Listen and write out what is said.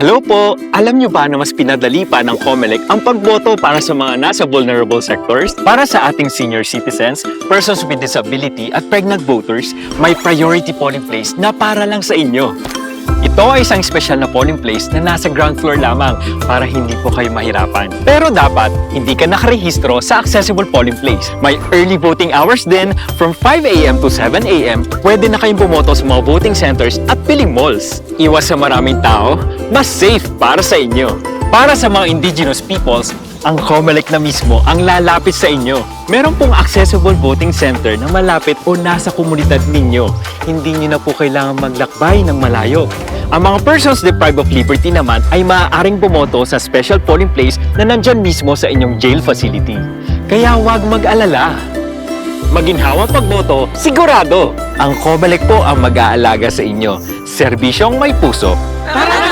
Hello po! Alam niyo ba na mas pinadali pa ng COMELEC ang pagboto para sa mga nasa vulnerable sectors? Para sa ating senior citizens, persons with disability at pregnant voters, may priority polling place na para lang sa inyo. Ito ay isang special na polling place na nasa ground floor lamang para hindi po kayo mahirapan. Pero dapat, hindi ka nakarehistro sa accessible polling place. May early voting hours din from 5 a.m. to 7 a.m. Pwede na kayong bumoto sa mga voting centers at piling malls. Iwas sa maraming tao, mas safe para sa inyo. Para sa mga indigenous peoples, ang COMELEC na mismo ang lalapit sa inyo. Meron pong accessible voting center na malapit o nasa komunidad ninyo. Hindi nyo na po kailangan maglakbay ng malayo. Ang mga persons deprived of liberty naman ay maaaring bumoto sa special polling place na nandyan mismo sa inyong jail facility. Kaya huwag mag-alala. Maginhawang pagboto, sigurado! Ang COMELEC po ang mag-aalaga sa inyo. Serbisyong may puso. Tara!